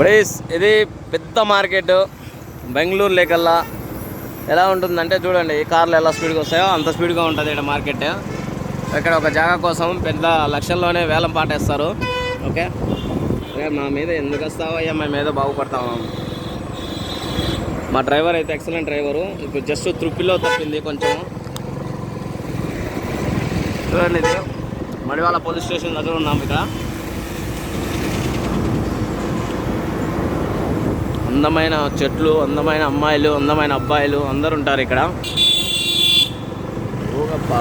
Brace ఇది పెద్ద market. Bengaluru లేకల్లా. ఎలా ఉంటుందంటే చూడండి కార్లు ఎలా స్పీడ్గా వస్తాయో అంత స్పీడ్గా ఉంటుంది ఇక్కడ మార్కెట్. ఇక్కడ ఒక జాగా కోసం పెద్ద లక్షల్లోనే వేలం పాటేస్తారు. ఓకే? మా మీద ఎందుకు వస్తావో అయ్యా మేము మీద బాగుపడతాము మా డ్రైవర్ అయితే ఎక్సలెంట్ డ్రైవరు. ఇప్పుడు జస్ట్ త్రుప్పిలో తప్పింది కొంచెం. చూడండి ఇది. మడివాళ పోలీస్ స్టేషన్ దగ్గర ఉన్నాం ఇక్కడ. అందమైన చెట్లు అందమైన అమ్మాయిలు అందమైన అబ్బాయిలు అందరు ఉంటారు ఇక్కడ. ఊగప్పా.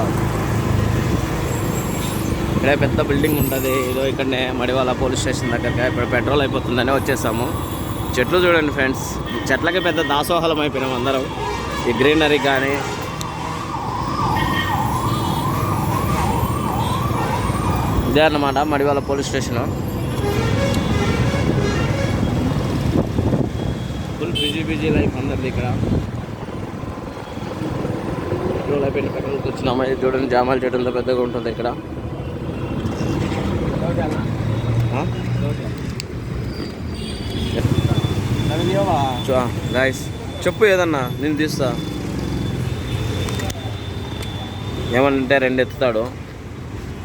ఇక్కడ పెద్ద బిల్డింగ్ ఉంటుంది. ఇదో ఇక్కడనే మడివాల పోలీస్ స్టేషన్ దగ్గరగా ఇప్పుడు పెట్రోల్ అయిపోతుందని వచ్చేసాము. చెట్లు చూడండి ఫ్రెండ్స్. చెట్లకి పెద్ద దాసోహలం అయిపోయినాం అందరం. ఈ గ్రీనరీ కానీ ఇదే అన్నమాట Madiwala police station. Busy busy life అందరిది ఇక్కడ. పెట్రోల్ అయిపోయిన పెట్రోల్కి వచ్చినాము ఇది చూడండి జామాల చెట్టు పెద్దగా ఉంటుంది ఇక్కడ. గాయస్ చెప్పు ఏదన్నా నేను తీస్తా. ఏమంటే రెండు ఎత్తుతాడు.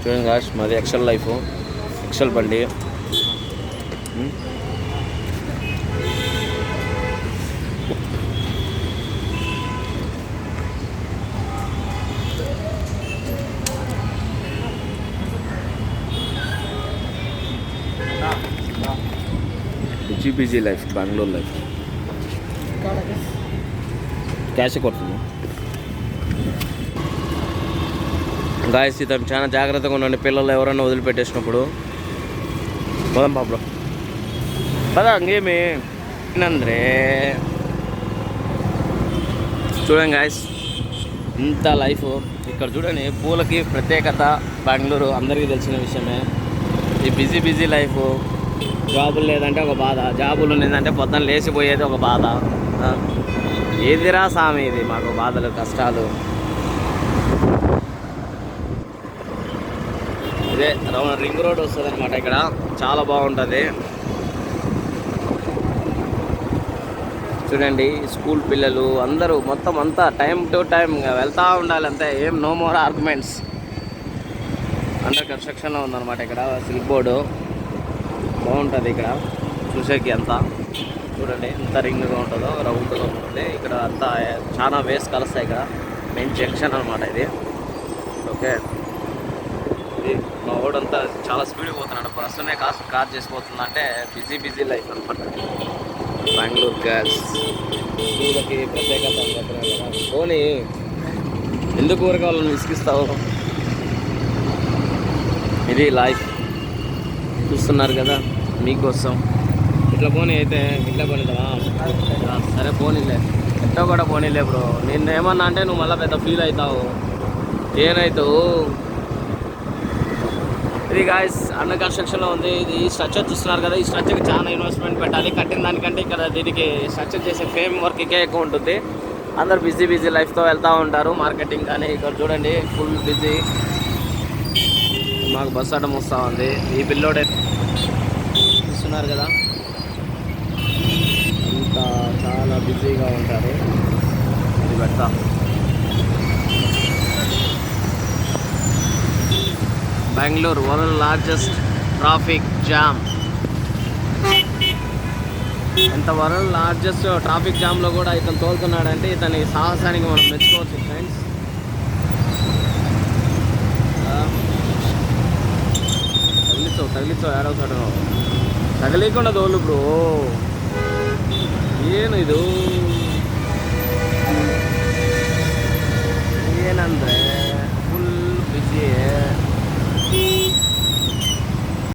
చూడండి గాష్ మాది ఎక్సెల్ లైఫ్ ఎక్సెల్ బండి. ఉమ్. Busy busy life Bengaluru life cash కొడుతుంది? గాయస్ ఇతను చాలా జాగ్రత్తగా ఉండండి. పిల్లలు ఎవరైనా వదిలిపెట్టేసినప్పుడు. పదం పాపలో పద ఇంకేమి? చూడండి గాయస్ ఇంత లైఫ్ ఇక్కడ చూడండి పూలకి ప్రత్యేకత బెంగళూరు అందరికీ తెలిసిన విషయమే. ఈ బిజీ బిజీ లైఫ్ జాబులు లేదంటే ఒక బాధ. జాబులు ఉన్నదంటే పొద్దున్న లేచిపోయేది ఒక బాధ. ఏదిరా సామి ఇది? మాకు బాధలు కష్టాలు. ఇదే రింగ్ రోడ్ వస్తుంది అనమాట ఇక్కడ. చాలా బాగుంటుంది. చూడండి స్కూల్ పిల్లలు అందరూ మొత్తం అంతా టైం టు టైం వెళ్తూ ఉండాలి అంతే. ఏం నో మోర్ ఆర్గ్యుమెంట్స్. అండర్ కన్స్ట్రక్షన్లో ఉందన్నమాట ఇక్కడ సిల్క్ బోర్డు. బాగుంటుంది ఇక్కడ. చూసేకి అంతా చూడండి ఎంత రింగ్గా ఉంటుందో రౌండ్గా ఉంటుంది. ఇక్కడ అంతా చాలా వేస్ కలుస్తాయి ఇక్కడ. మెయిన్ జంక్షన్ అనమాట ఇది. ఓకే. ఇది మా వాడంతా చాలా స్పీడ్గా పోతున్నాడు. ప్రస్తుతమే కాస్త కార్ చేసిపోతుంది అంటే బిజీ బిజీ లైఫ్ అనమాట బెంగళూరు గర్ల్స్ వీళ్ళకి ప్రత్యేకత పోనీ ఎందుకు ఊరికి వాళ్ళని విసిగిస్తావు? ఇది లైఫ్ చూస్తున్నారు కదా మీకోసం. ఇట్లా పోనీ అయితే ఇట్లా పోనీ కదా. ఆ, సరే పోనీలే. ఎట్టో కూడా పోనీలే బ్రో. నేను ఏమన్నా అంటే నువ్వు మళ్ళీ పెద్ద ఫీల్ అవుతావు. ఏనైతావు ఇది గాయస్ అండర్ కన్స్ట్రక్షన్లో ఉంది. ఇది స్ట్రక్చర్ చూస్తున్నారు కదా. ఈ స్ట్రక్చర్కి చాలా ఇన్వెస్ట్మెంట్ పెట్టాలి. కట్టిన దానికంటే ఇక్కడ దీనికి స్ట్రక్చర్ చేసే ఫేమ్ వర్క్కే ఎక్కువ ఉంటుంది. అందరు బిజీ బిజీ లైఫ్తో వెళ్తూ ఉంటారు. మార్కెటింగ్ కానీ ఇక్కడ చూడండి ఫుల్ బిజీ మాకు బస్ అడ్డం వస్తూ ఉంది. ఈ పిల్లోడే చూస్తున్నారు కదా. ఇంత చాలా బిజీగా ఉంటారు. ఇది పెడతా. Bengaluru world largest traffic jam. ఎంత వరల్డ్ లార్జెస్ట్ ట్రాఫిక్ జామ్లో కూడా ఇతను తోలుతున్నాడంటే ఇతని సాహసానికి మనం మెచ్చుకోవచ్చు ఫ్రెండ్స్. తగిలించవు తగిలించవు ఏడవ చోట తగలేకుండా తోలు బ్రో ಏನು ಇದು